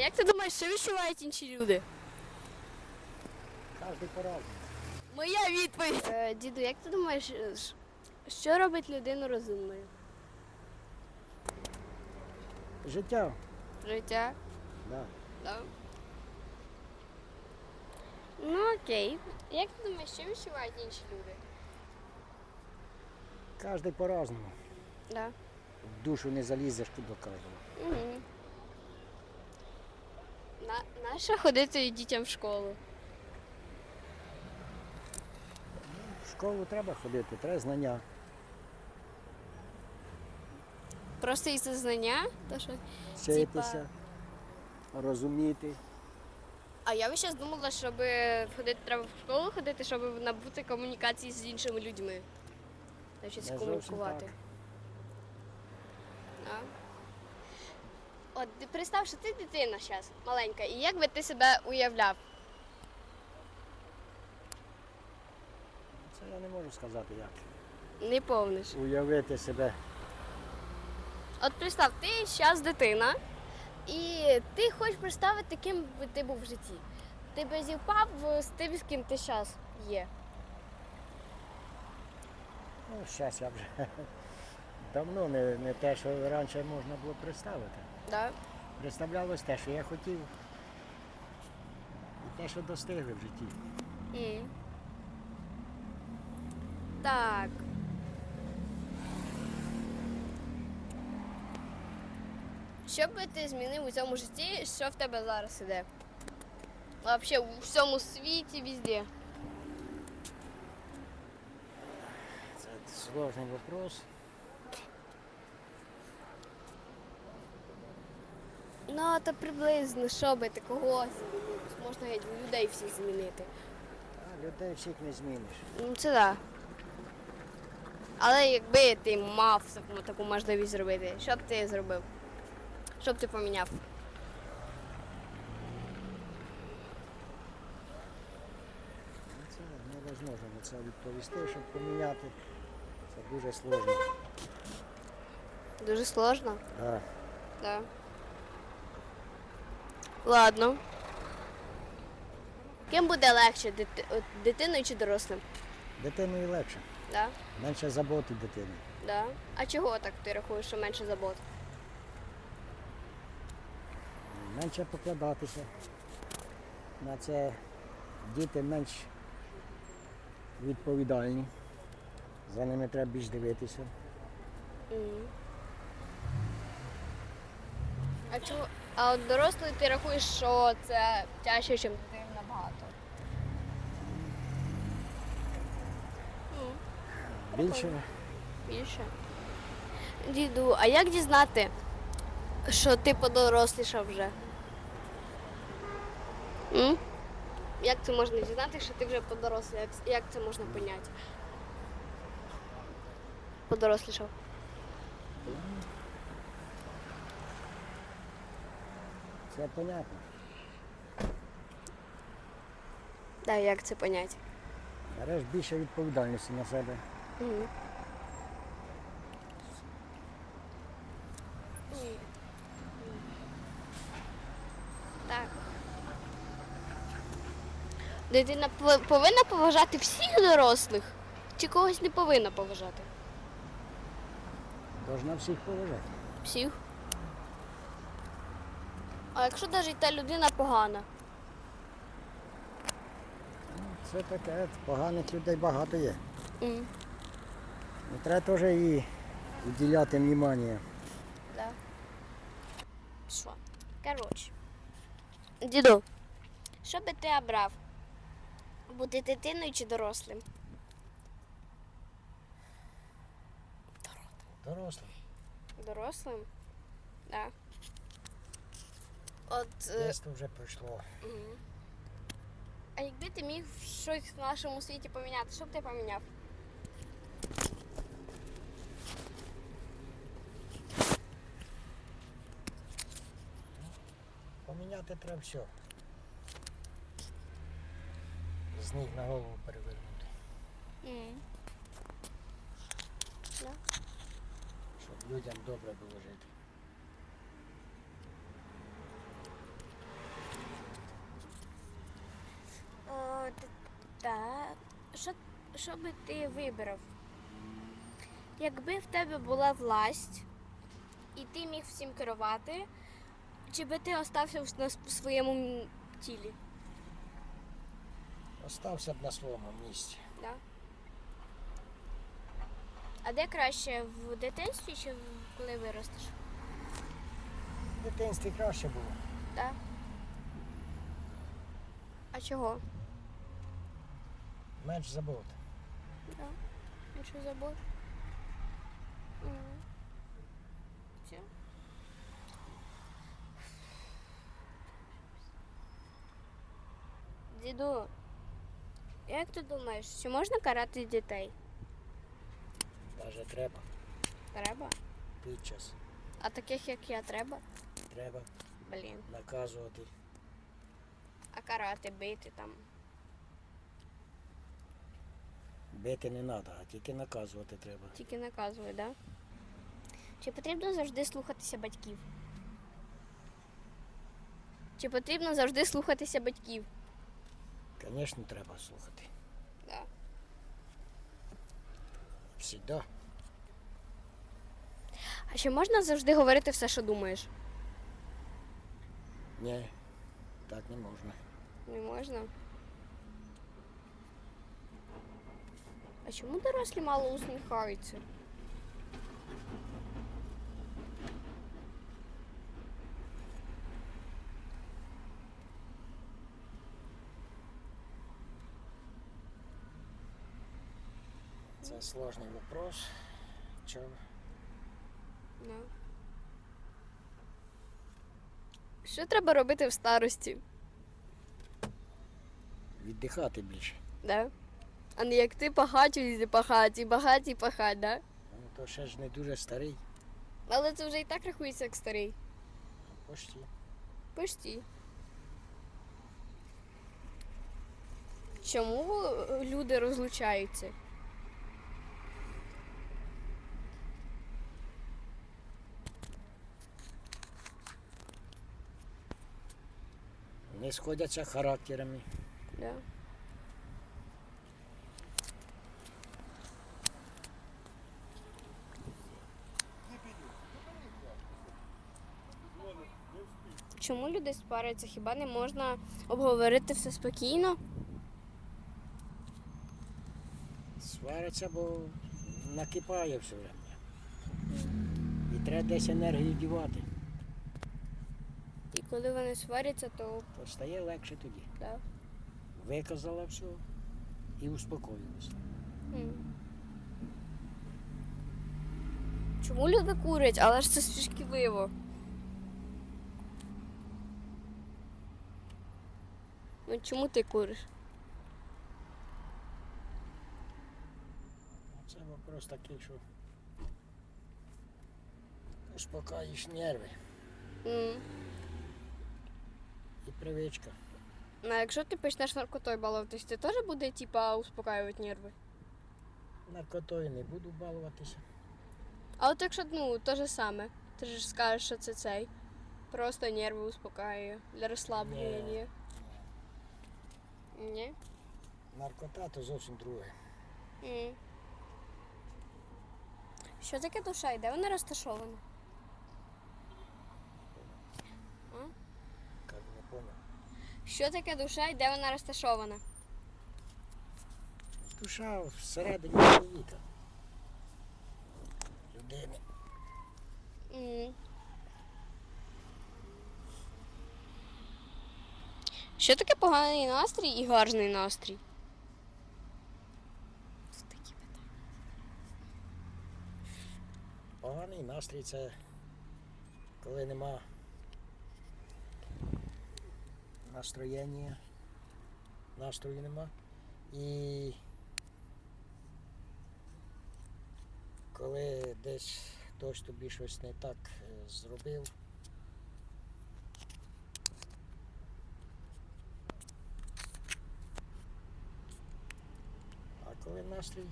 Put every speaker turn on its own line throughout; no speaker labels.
як ти думаєш, що відчувають інші люди?
Кожен по-разному.
Моя відповідь. Е, діду, як ти думаєш, що робить людину розумною?
Життя.
Життя.
Да.
Да. Ну окей. Як ти думаєш, що відчувають інші люди?
Кожен по-разному.
Да.
В душу не залізеш до кожного.
Угу. На, нащо ходити дітям в школу?
В школу треба ходити, треба знання.
Просто із знання? То що?
Вчитися, розуміти.
А я весь час думала, щоб ходити, треба в школу ходити, щоб набути комунікації з іншими людьми. Навчитися
Не зовсім
комунікувати.
так.
А? От представ, що ти дитина зараз, маленька, і як би ти себе уявляв?
Це я не можу сказати як.
Не повниш.
Уявити себе.
От представ, ти зараз дитина, і ти хочеш представити, ким би ти був в житті. Ти би зівпав з тим, з ким ти зараз є.
Ну, зараз я вже давно не, не те, що раніше можна було представити.
Да?
Представлялось те, що я хотів. І те, що достигли в житті.
М. Так. Що би ти змінив у цьому житті, що в тебе зараз іде? Взагалі у всьому світі, везде.
Це сложний вопрос.
Ну, то приблизно, що би ти кого? Можна геть людей всіх змінити.
А людей всіх не зміниш.
Ну, це так. Да. Але якби ти мав таку, можливість зробити, що б ти зробив? Що б ти поміняв?
Ну, Це невозможно на це відповісти, щоб поміняти. Це дуже сложно.
Дуже сложно.
Да.
Да. Ладно. Ким буде легше, дити... дитиною чи дорослим?
Дитиною легше.
Да?
Менше заботи дитини.
Да. А чого так ти рахуєш, що менше забот?
Менше покладатися. На це діти менш відповідальні. За ними треба більш дивитися.
Мгм. А чого? А от дорослий ти рахуєш, що це тяжче, ніж дитина набагато. Ну,
Більше
більше. Діду, а як дізнати, що ти подорослішав вже? М? Як це можна дізнати, що ти вже подорослий? Як, як це можна поняти? Подорослішав.
Це понятно.
Да, як це поняти?
Береш більше відповідальності на себе.
Мгм. Так. Дитина повинна поважати всіх дорослих, чи когось не повинна поважати?
Должна всіх поважати.
Всіх. А якщо навіть та людина погана?
Це таке, поганих людей багато є. І треба теж і уділяти внимання.
Да. Що? Коротше. Діду, що би ти обрав? Бути дитиною чи дорослим?
Дорослий.
Дорослим? Да. От. е,
Дійство вже пройшло.
А якби ти міг щось в нашому світі поміняти, що б ти поміняв?
Поміняти треба все. З ніг на голову перевернути.
Mm. Да.
Щоб людям добре було жити.
Що би ти вибрав? Якби в тебе була власть, і ти міг всім керувати, чи би ти остався на своєму тілі?
Остався б на своєму місці.
Да? А де краще в дитинстві чи коли виростеш?
В дитинстві краще було.
Так. А чого?
Менш забот.
Да. Менше забор. М. Все. Діду, як ти думаєш, чи можна карати дітей?
Даже треба.
Треба.
Під час.
А таких, як я, треба?
Треба
Блін.
наказувати.
А карати, бити там.
Бити не треба, а тільки наказувати треба.
Тільки наказують, да? Чи потрібно завжди слухатися батьків? Чи потрібно завжди слухатися батьків?
Звісно, треба слухати.
Да.
Всегда.
А чи можна завжди говорити все, що думаєш?
Ні, так не можна.
Не можна. А чому дорослі мало усміхаються?
Це сложний вопрос. Чого?
Ну. Що треба робити в старості?
Віддихати більше.
Да? А не як ти пахаті, пахаті, багаті пахать, да?
Ну, то ще ж не дуже старий.
Але це вже і так рахується як старий.
Почти.
Почти. Чому люди розлучаються?
Не сходяться характерами.
Да. Чому люди сваряться? Хіба не можна обговорити все спокійно?
Свариться, бо накипає все время. І треба десь енергію дівати.
І коли вони сваряться, то
То стає легше тоді.
да.
Виказала все і успокоїлася.
М. Чому люди курять, але ж це шкідливо? Чому ти куриш?
Це вопрос такий, що успокоїш нерви
М.
і привичка.
Ну, а якщо ти почнеш наркотою балуватись, ти теж буде типа успокаювати нерви?
Наркотою не буду балуватися.
А от якщо ну, то же саме, ти ж скажеш, що це цей. Просто нерви успокаює для розслаблення. Ні.
Наркота то зовсім друге.
М. Що таке душа і де вона розташована?
Як не поняв.
Що таке душа і де вона розташована?
Душа всередині чоловіка. Людини.
М. Що таке поганий настрій і гарний настрій? Такі питання.
Поганий настрій це коли нема настроєння, настрою нема. І коли десь хтось тобі щось не так е, зробив. А настрій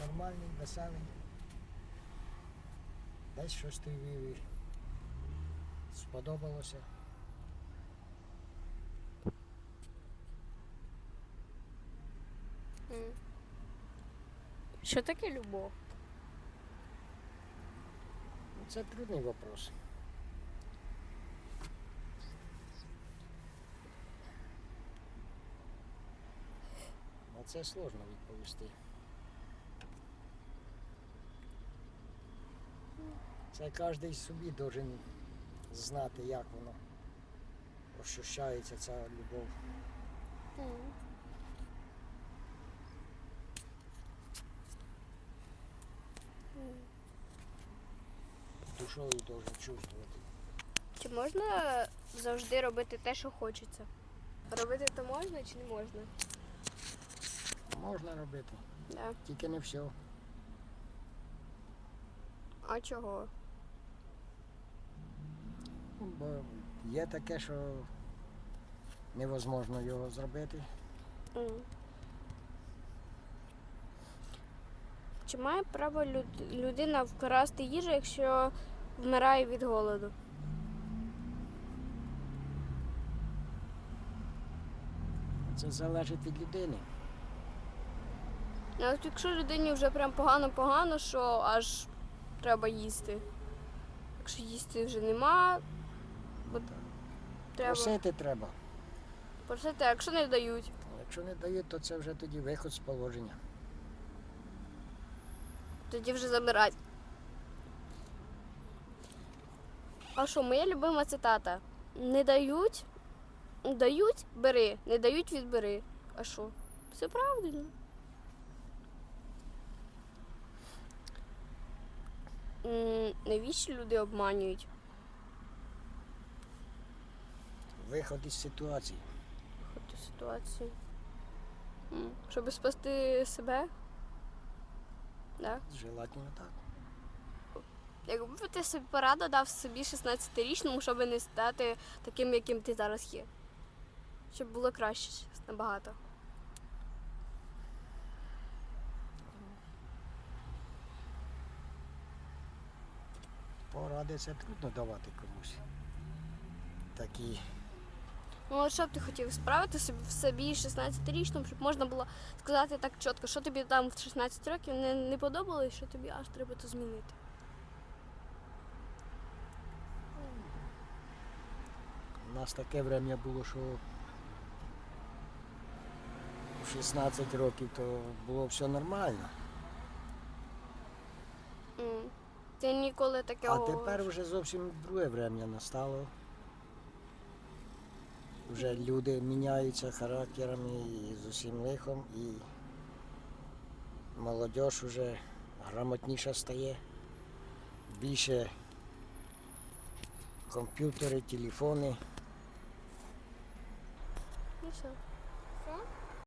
нормальний, веселий, десь щось тобі сподобалося.
М. Що таке любов?
Це трудний вопрос. Це сложно відповісти. Це кожен собі должен знати, як воно ощущається ця любов. Душою должен чувствувати.
Чи можна завжди робити те, що хочеться? Робити то можна чи не можна?
Можна робити,
Да.
тільки не все.
А чого?
Ну, Бо є таке, що невозможно його зробити.
М. Чи має право люд- людина вкрасти їжу, якщо вмирає від голоду?
Це залежить від людини.
Ну, от якщо людині вже прям погано-погано, що аж треба їсти. Якщо їсти вже нема, от треба
Просити треба.
просити, а якщо не дають.
Якщо не дають, то це вже тоді виход з положення.
тоді вже забирати. А що, моя любима цитата. Не дають, дають, бери, не дають, відбери. А що? Все правильно. Навіщо люди обманюють?
Виход із ситуації.
Хоч ситуацію. М, Щоб спасти себе? Да?
Желательно так.
Якби ти собі пораду дав собі 16-річному, щоб не стати таким, яким ти зараз є. Щоб було краще набагато.
Поради це трудно давати комусь. Такі.
Ну, от що б ти хотів справити собі в собі 16-річному, щоб можна було сказати так чітко, що тобі там в 16 років не, не подобалось, що тобі аж треба то змінити.
У нас таке время було, що в 16 років то було все нормально.
М. Ти ніколи
А
такого.
тепер вже зовсім друге время настало. Вже люди міняються характерами і з усім лихом, і молодь вже грамотніша стає. Більше комп'ютери, телефони.
І? Все?